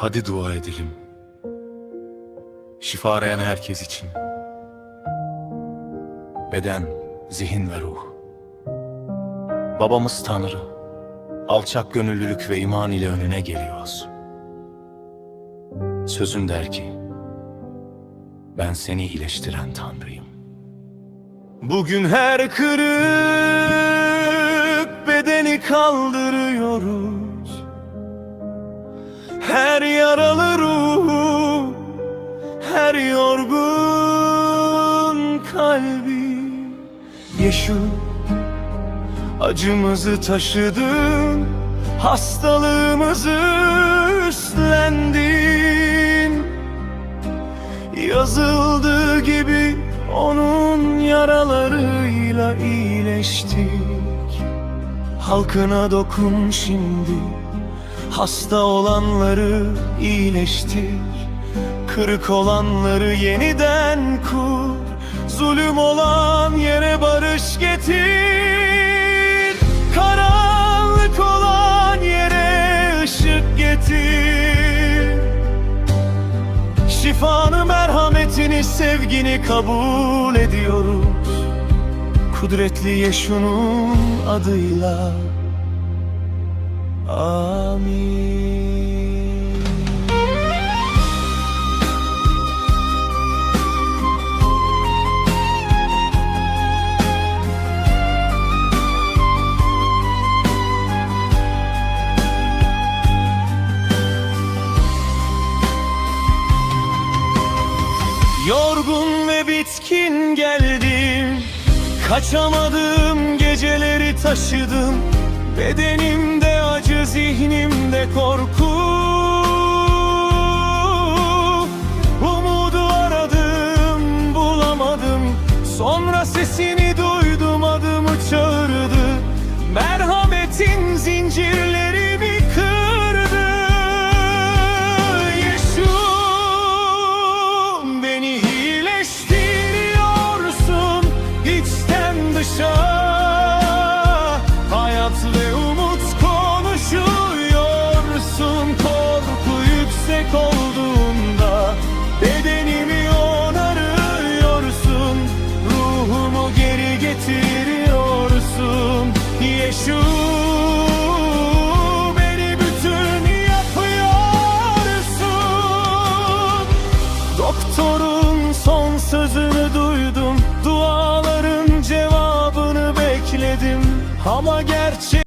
Hadi dua edelim. Şifa arayan herkes için. Beden, zihin ve ruh. Babamız Tanrı. Alçak gönüllülük ve iman ile önüne geliyoruz. Sözün der ki, ben seni iyileştiren Tanrıyım. Bugün her kırık bedeni kaldırıyoruz. Her yorgun kalbi. Yeşu acımızı taşıdın Hastalığımızı üstlendin. Yazıldığı gibi onun yaralarıyla iyileştik. Halkına dokun şimdi Hasta olanları iyileştir Kırık olanları yeniden kur. Zulüm olan yere barış getir. Karanlık olan yere ışık getir. Şifanı, merhametini, sevgini kabul ediyoruz. Kudretli Yeşun'un adıyla. Amin Yorgun ve bitkin geldim Kaçamadım geceleri taşıdım. Bedenimde acı zihnimde korku. Umudu aradım bulamadım. Sonra sesini duydum adımı çağırdı. Merhametin zincirlerimi Yeşu beni bütün yapıyorsun. Doktorun son sözünü duydum. Duaların cevabını bekledim. Ama gerçek